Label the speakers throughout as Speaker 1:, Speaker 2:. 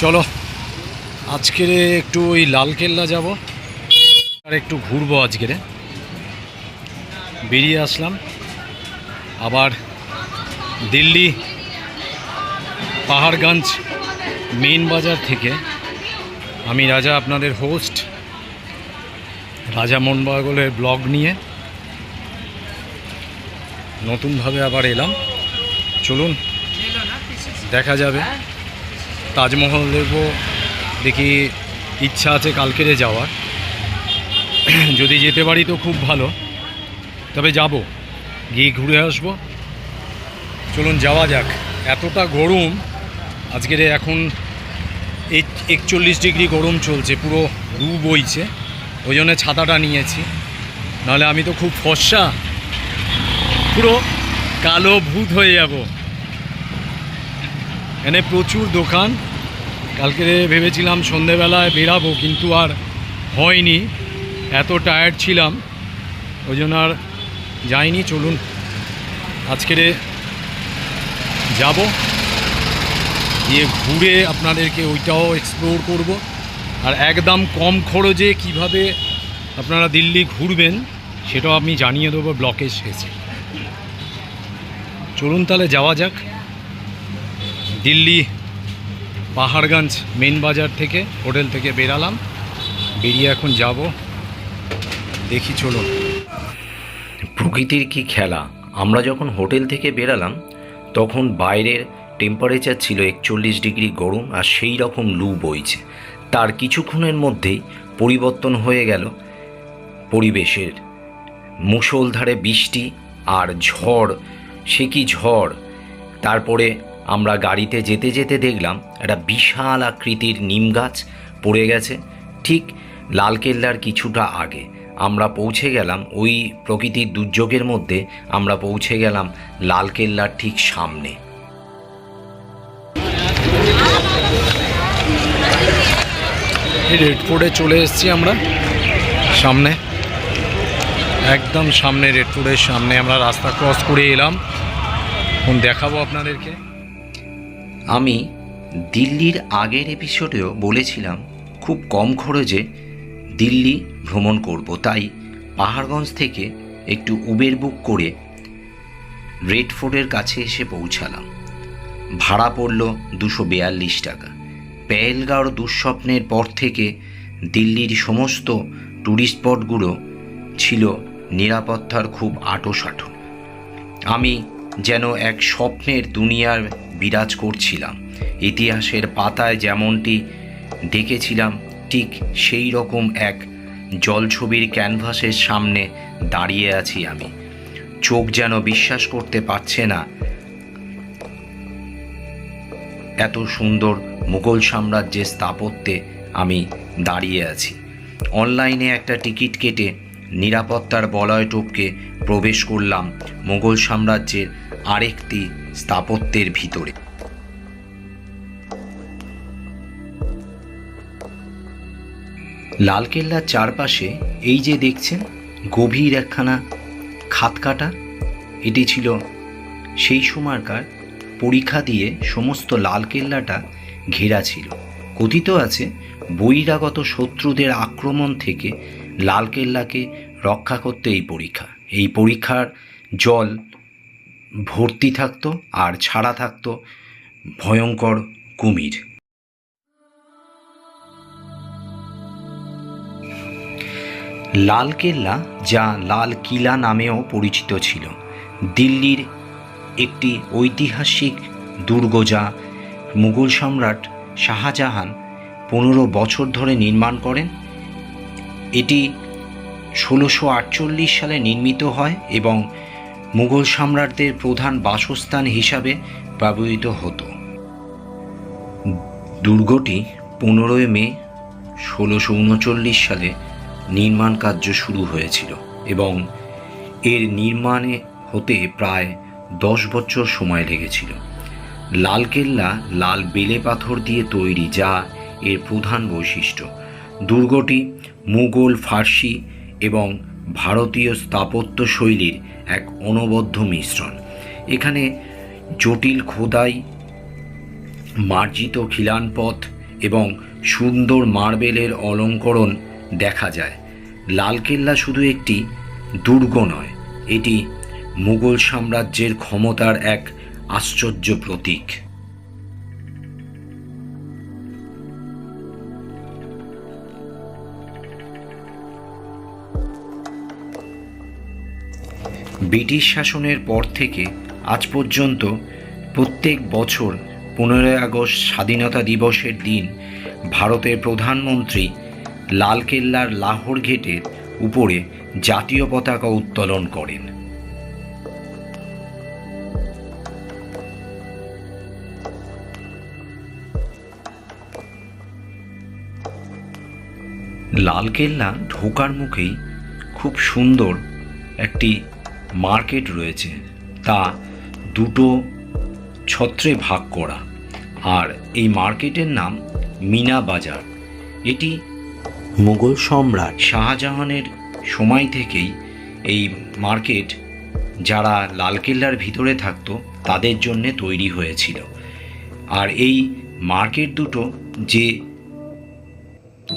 Speaker 1: চলো, আজকের একটু ওই লালকেল্লা যাব। আর একটু ঘুরবো আজকেরে বেরিয়ে আসলাম। আবার দিল্লি, পাহাড়গঞ্জ মেন বাজার থেকে আমি রাজা আপনাদের হোস্ট রাজা মনবাগলের ব্লগ নিয়ে নতুনভাবে আবার এলাম। চলুন, দেখা যাবে। তাজমহল দেখব, দেখি ইচ্ছা আছে কালকেরে যাওয়ার। যদি যেতে পারি তো খুব ভালো। তবে যাব, গিয়ে ঘুরে আসব। চলুন, যাওয়া যাক। এতটা গরম, আজকের এখন এক- একচল্লিশ ডিগ্রি গরম চলছে, পুরো রু বইছে। ওই জন্য ছাতাটা নিয়েছি। নাহলে আমি তো খুব ফর্সা। পুরো কালো ভূত হয়ে যাব। এখানে প্রচুর দোকান। কালকে ভেবেছিলাম সন্ধেবেলায় বেরাবো, কিন্তু আর হয়নি। এত টায়ার্ড ছিলাম। ওই জন্য আর যাইনি। চলুন, আজকের যাব। গিয়ে ঘুরে আপনাদেরকে ওইটাও এক্সপ্লোর করব। আর একদম কম খরচে কীভাবে আপনারা দিল্লি ঘুরবেন, সেটাও আমি জানিয়ে দেবো ব্লকে শেষে। চলুন তাহলে যাওয়া যাক। দিল্লি, পাহাড়গঞ্জ মেন বাজার থেকে, হোটেল থেকে বেরালাম। বেরিয়ে এখন যাব। দেখি চলুন।
Speaker 2: প্রকৃতির কি খেলা? আমরা যখন হোটেল থেকে বেরালাম, তখন বাইরের টেম্পারেচার ছিল একচল্লিশ ডিগ্রি গরম আর সেই রকম লু বইছে। তার কিছুক্ষণের মধ্যেই পরিবর্তন হয়ে গেল পরিবেশের। মুষলধারে বৃষ্টি আর ঝড় সে কি ঝড়? তারপরে আমরা গাড়িতে যেতে যেতে দেখলাম একটা বিশাল আকৃতির নিম গাছ পড়ে গেছে। ঠিক লালকেল্লার কিছুটা আগে আমরা পৌঁছে গেলাম, ওই প্রকৃতির দুর্যোগের মধ্যে আমরা পৌঁছে গেলাম লালকেল্লার ঠিক সামনে।
Speaker 1: রেড ফোর্টে চলে এসেছি আমরা। সামনে। একদম সামনে রেড ফোর্টের সামনে আমরা রাস্তা ক্রস করে এলাম। এখন দেখাবো আপনাদেরকে।
Speaker 2: আমি দিল্লির আগের এপিসোডেও বলেছিলাম, খুব কম খরচে দিল্লি ভ্রমণ করব। তাই পাহাড়গঞ্জ থেকে একটু উবের বুক করে রেড ফোর্টের কাছে এসে পৌঁছালাম। ভাড়া পড়ল দুশো বিয়াল্লিশ টাকা। পেহেলগাঁওর দুঃস্বপ্নের পর থেকে দিল্লির সমস্ত ট্যুরিস্ট স্পটগুলো ছিল নিরাপত্তার খুব আটোসাঁটো। আমি যেন এক স্বপ্নের দুনিয়ার বিরাজ করছিলাম। ইতিহাসের পাতায় যেমনটি দেখেছিলাম ঠিক সেই রকম এক জলছবির ক্যানভাসের সামনে দাঁড়িয়ে আছি আমি। চোখ যেন বিশ্বাস করতে পারছে না এত সুন্দর মুঘল সাম্রাজ্যের স্থাপত্যে আমি দাঁড়িয়ে আছি। অনলাইনে একটা টিকিট কেটে নিরাপত্তার বলয় টপকে প্রবেশ করলাম মুঘল সাম্রাজ্যের আরেকটি স্থাপত্যের ভিতরে। লালকেল্লার চারপাশে এই যে দেখছেন, গভীর একখানা খাত কাটা, এটি ছিল সেই সময়কার পরীক্ষা দিয়ে সমস্ত লালকেল্লাটা ঘেরা ছিল। কথিত আছে, বহিরাগত শত্রুদের আক্রমণ থেকে লালকেল্লাকে রক্ষা করতে এই পরীক্ষা। এই পরীক্ষার জল ভর্তি থাকতো আর ছাড়া থাকতো ভয়ঙ্কর কুমির। লালকেল্লা যা লাল কিলা নামেও পরিচিত ছিল, দিল্লির একটি ঐতিহাসিক দুর্গ যা মুঘল সম্রাট শাহজাহান পনেরো বছর ধরে নির্মাণ করেন এটি ষোলোশো আটচল্লিশ সালে নির্মিত হয় এবং মুঘল সম্রাটদের প্রধান বাসস্থান হিসাবে ব্যবহৃত হতো। দুর্গটি পনেরোই মে ষোলোশো উনচল্লিশ সালে নির্মাণ কার্য শুরু হয়েছিল এবং এর নির্মাণে হতে প্রায় দশ বছর সময় লেগেছিল। লালকেল্লা লাল বেলে পাথর দিয়ে তৈরি যা এর প্রধান বৈশিষ্ট্য। দুর্গটি মুঘল ফার্সি এবং ভারতীয় স্থাপত্য শৈলীর এক অনবদ্য মিশ্রণ। এখানে জটিল খোদাই, মার্জিত খিলানপথ এবং সুন্দর মার্বেলের অলঙ্করণ দেখা যায়। লালকেল্লা শুধু একটি দুর্গ নয়, এটি মুঘল সাম্রাজ্যের ক্ষমতার এক আশ্চর্য প্রতীক। ব্রিটিশ শাসনের পর থেকে আজ পর্যন্ত প্রত্যেক বছর পনেরোই আগস্ট স্বাধীনতা দিবসের দিন ভারতের প্রধানমন্ত্রী লালকেল্লার লাহোর গেটের উপরে জাতীয় পতাকা উত্তোলন করেন। লালকেল্লা ঢোকার মুখেই খুব সুন্দর একটি মার্কেট রয়েছে, তা দুটো ছত্রে ভাগ করা। আর এই মার্কেটের নাম মিনা বাজার। এটি মুঘল সম্রাট শাহজাহানের সময় থেকেই এই মার্কেট, যারা লালকেল্লার ভিতরে থাকতো, তাদের জন্য তৈরি হয়েছিল। আর এই মার্কেট দুটো যে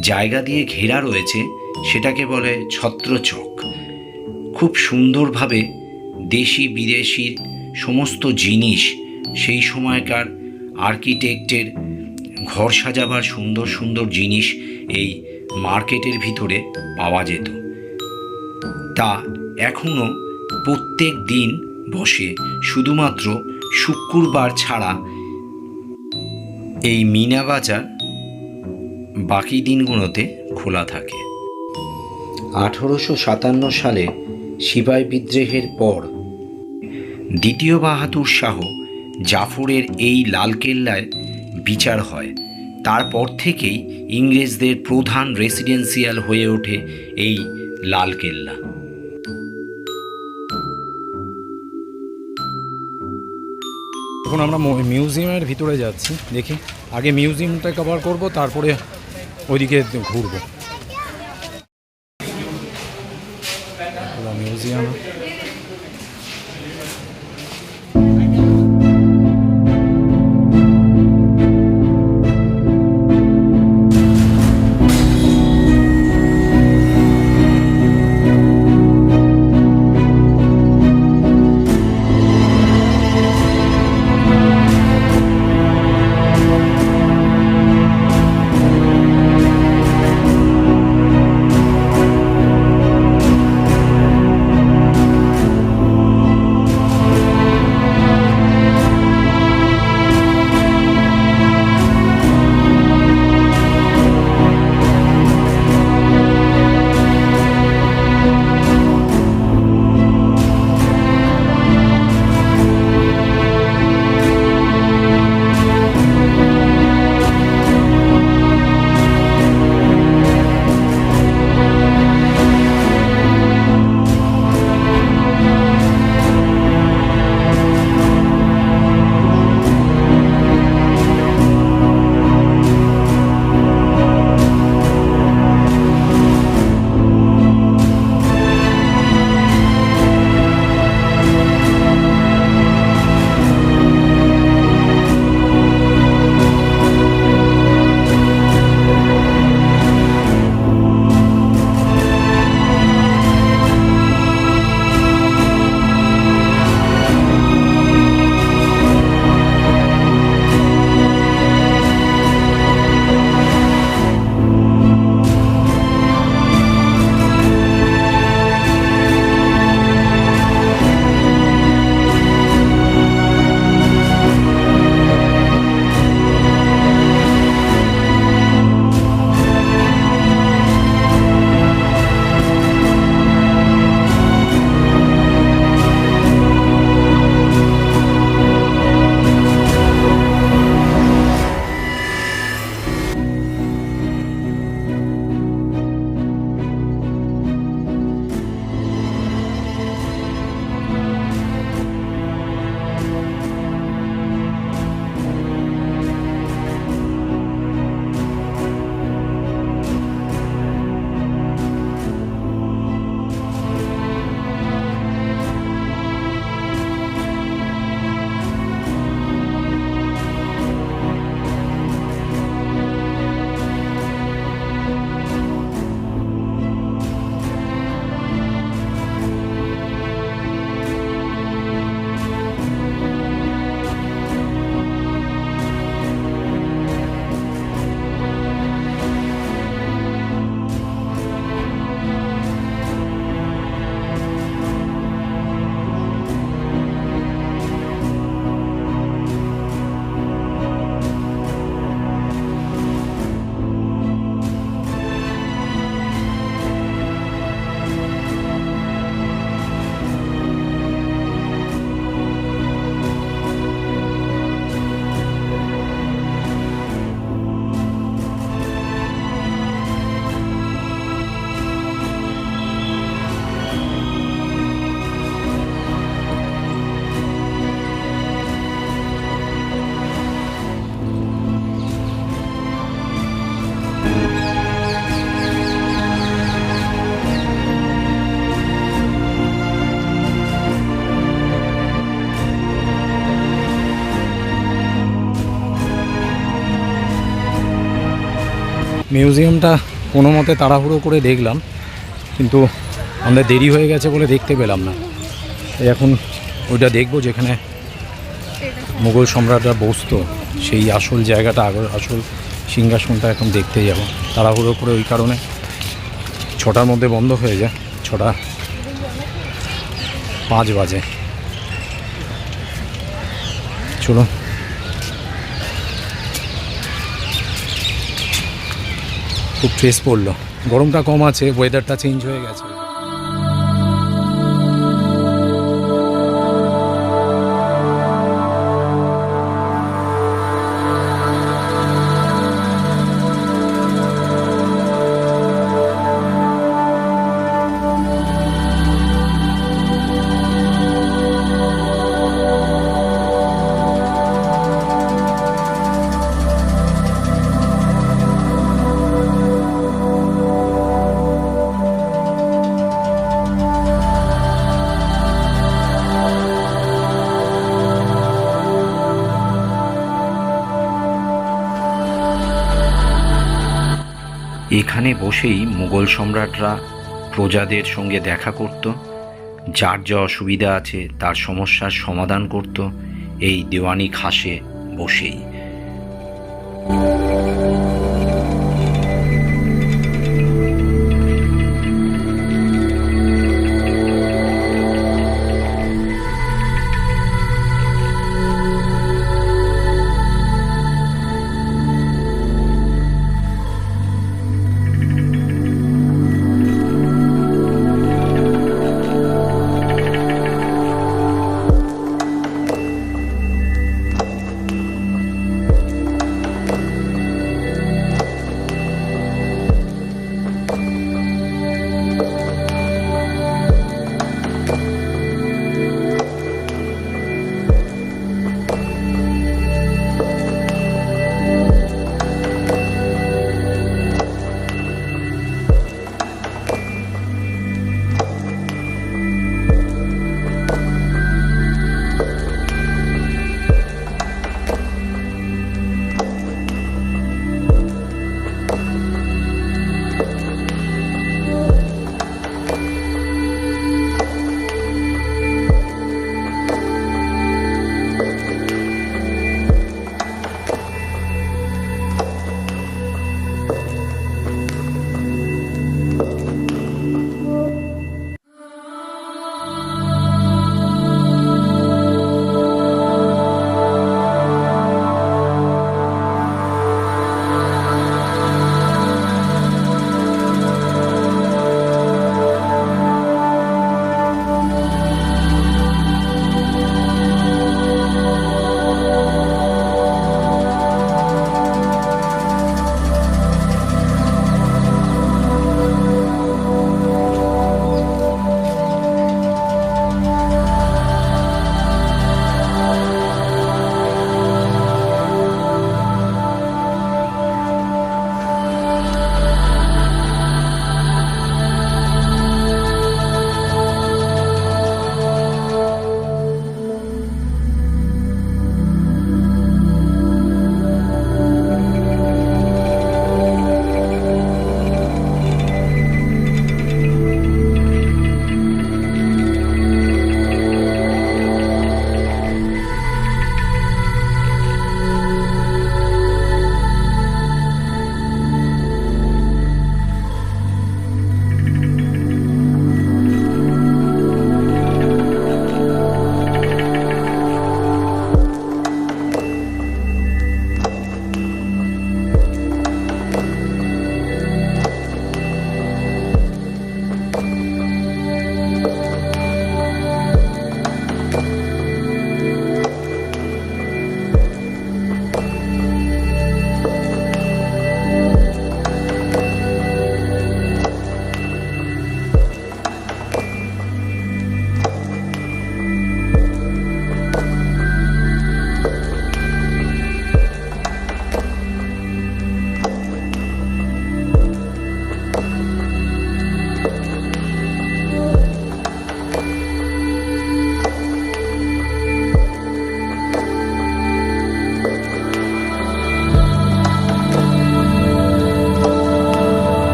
Speaker 2: জায়গা দিয়ে ঘেরা রয়েছে, সেটাকে বলে ছত্রচক। খুব সুন্দরভাবে দেশি বিদেশির সমস্ত জিনিস সেই সময়কার আর্কিটেক্টের ঘর সাজাবার সুন্দর সুন্দর জিনিস এই মার্কেটের ভিতরে পাওয়া যেত। তা এখনও প্রত্যেক দিন বসে শুধুমাত্র শুক্রবার ছাড়া এই মিনা বাজার বাকি দিনগুলোতে খোলা থাকে। আঠেরোশো সাতান্ন সালে সিপাই বিদ্রোহের পর। দ্বিতীয় বাহাদুর শাহ জাফরের এই লালকেল্লায় বিচার হয়। তারপর থেকেই ইংরেজদের প্রধান রেসিডেন্সিয়াল হয়ে ওঠে এই লালকেল্লা।
Speaker 1: এখন আমরা মিউজিয়ামের ভিতরে যাচ্ছি, দেখি। আগে মিউজিয়ামটা কভার করব, তারপরে ওইদিকে ঘুরবো। cozinhando. মিউজিয়ামটা কোনো মতে তাড়াহুড়ো করে দেখলাম, কিন্তু আমরা দেরি হয়ে গেছে বলে দেখতে পেলাম না। এখন ওইটা দেখব যেখানে মুঘল সম্রাটরা বসতো, সেই আসল জায়গাটা, আগর, আসল সিংহাসনটা এখন দেখতে যাব। তাড়াহুড়ো করে ওই কারণে ছটার মধ্যে বন্ধ হয়ে যায়, ছটা পাঁচ বাজে। চলো খুব ফ্রেশ পড়ল। গরমটা কম আছে ওয়েদারটা চেঞ্জ হয়ে গেছে।
Speaker 2: এখানে বসেই মুঘল সম্রাটরা প্রজাদের সঙ্গে দেখা করত, যার যা অসুবিধা আছে তার সমস্যার সমাধান করত, এই দেওয়ানি খাসে বসেই।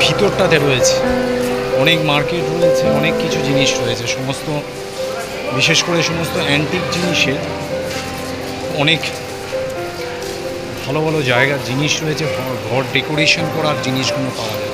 Speaker 1: ভিতরটাতে রয়েছে। অনেক মার্কেট রয়েছে, অনেক কিছু জিনিস রয়েছে। সমস্ত, বিশেষ করে সমস্ত অ্যান্টিক জিনিসের অনেক ভালো ভালো জায়গার জিনিস রয়েছে, ঘর- ডেকোরেশন করার জিনিসগুলো পাওয়া যাচ্ছে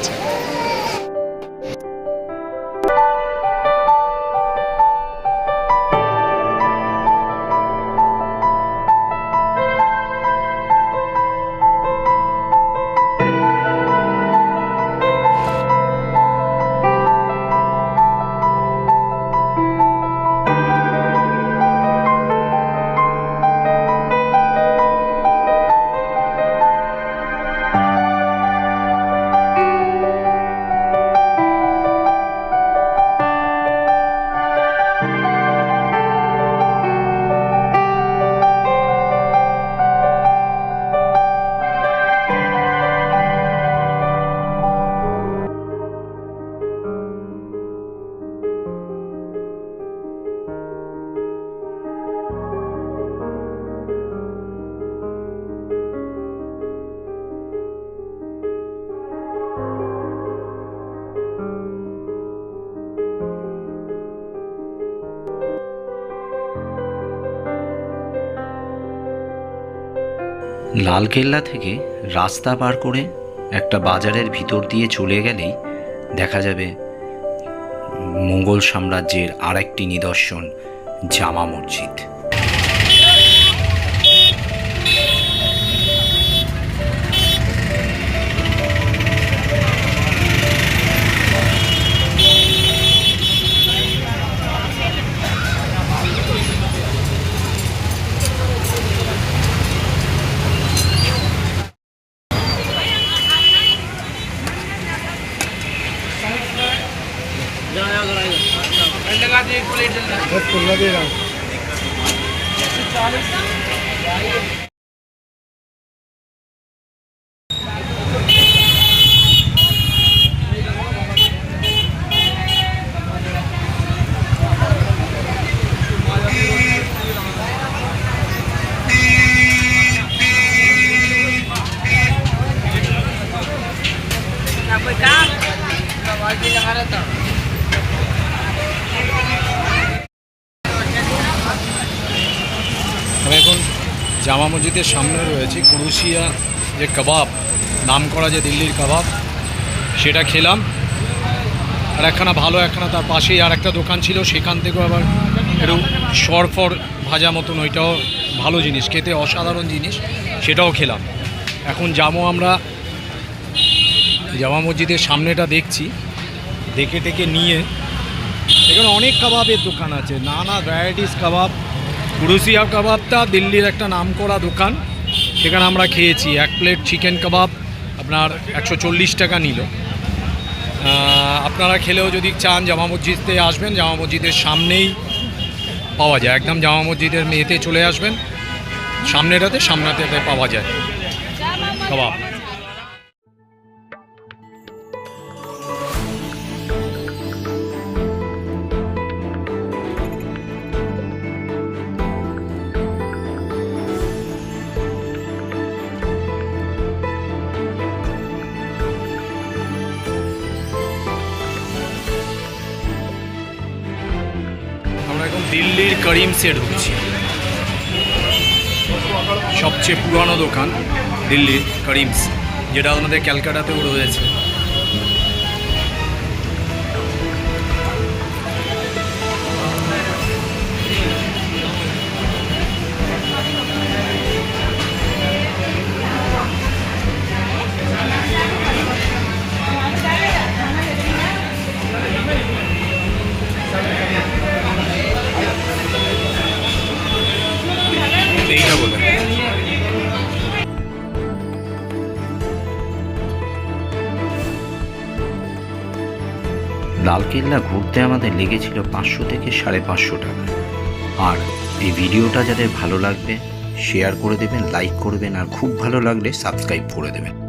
Speaker 2: লালকেল্লা থেকে রাস্তা পার করে একটা বাজারের ভিতর দিয়ে চলে গেলেই দেখা যাবে মোগল সাম্রাজ্যের আরেকটি নিদর্শন জামা মসজিদ।
Speaker 1: এখন জামা মসজিদের সামনে রয়েছি। কুরুশিয়া যে কাবাব নাম করা যে দিল্লির কাবাব, সেটা খেলাম। আর একখানা ভালো একখানা তার পাশেই আর একটা দোকান ছিল, সেখান থেকেও আবার একটু সরফর ভাজা মতন, ওইটাও ভালো জিনিস, খেতে অসাধারণ জিনিস, সেটাও খেলাম। এখন যাব আমরা জামা মসজিদের সামনেটা দেখছি। দেখে টেকে নিয়ে, এখানে অনেক কাবাবের দোকান আছে, নানা ভ্যারাইটিস কাবাব কুরুসিয়া কাবাবটা দিল্লির একটা নামকরা দোকান, সেখানে আমরা খেয়েছি, এক প্লেট চিকেন কাবাব আপনার একশো চল্লিশ টাকা নিল। আপনারা খেলেও যদি চান, জামা মসজিদে আসবেন, জামা মসজিদের সামনেই পাওয়া যায়, একদম জামা মসজিদের মেয়েতে চলে আসবেন, সামনেটাতে, সামনাটাতে পাওয়া যায় কাবাব। করিমসে ঢুকছি সবচেয়ে পুরানো দোকান দিল্লির করিমস যেটা আমাদের ক্যালকাটাতেও রয়েছে।
Speaker 2: লালকেল্লা ঘুরতে আমাদের লেগেছিল পাঁচশো থেকে সাড়ে পাঁচশো টাকা। আর এই ভিডিওটা যাদের ভালো লাগবে শেয়ার করে দেবেন লাইক করবেন আর খুব ভালো লাগলে সাবস্ক্রাইব করে দেবেন।